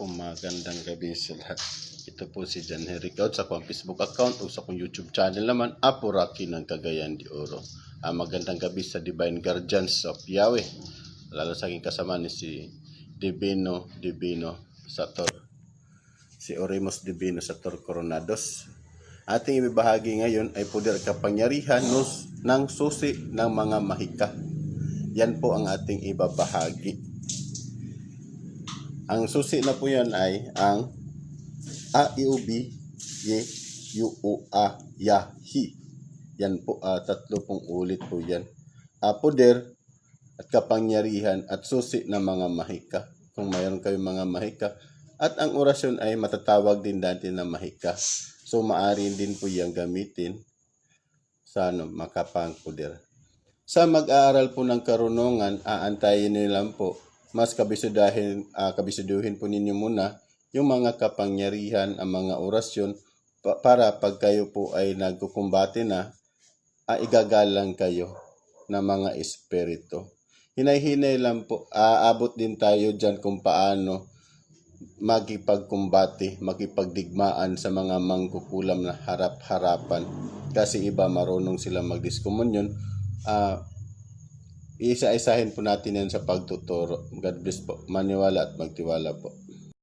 po magandang gabi sa lahat. Ito po si Jan Henry Kaut sa akong Facebook account o sa akong YouTube channel naman, Apo Rocky ng Cagayan de Oro. Ah, magandang gabi sa Divine Guardians of Yahweh. Lalo sa aking kasama ni si Divino Divino Sator. Si Oremus Divino Sator Coronados. Ating ibibahagi ngayon ay poder kapangyarihan nos- ng susi ng mga mahika. Yan po ang ating ibabahagi. Ang susi na po yan ay ang A, I, U, B, Y, U, U, A, Ya, Hi. Yan po, ah, tatlo pong ulit po yan. Ah, poder at kapangyarihan at susi ng mga mahika. Kung mayroon kayong mga mahika. At ang orasyon ay matatawag din dati na mahika. So, maaari din po yung gamitin sa ano, makapang. Sa mag-aaral po ng karunungan, aantayin nila po, mas kabisudahin, ah, kabisuduhin po ninyo muna yung mga kapangyarihan, ang mga orasyon, pa- para pag kayo po ay nagkukumbate na, ah, igagalang kayo ng mga espiritu. Hinay-hinay lang po, aabot din tayo dyan kung paano makipagkumbate, makipagdigmaan sa mga mangkukulam na harap-harapan. Kasi iba marunong sila magdiskomunyon. Ah, isa-isahin po natin yan sa pagtuturo. God bless po. Maniwala at magtiwala po.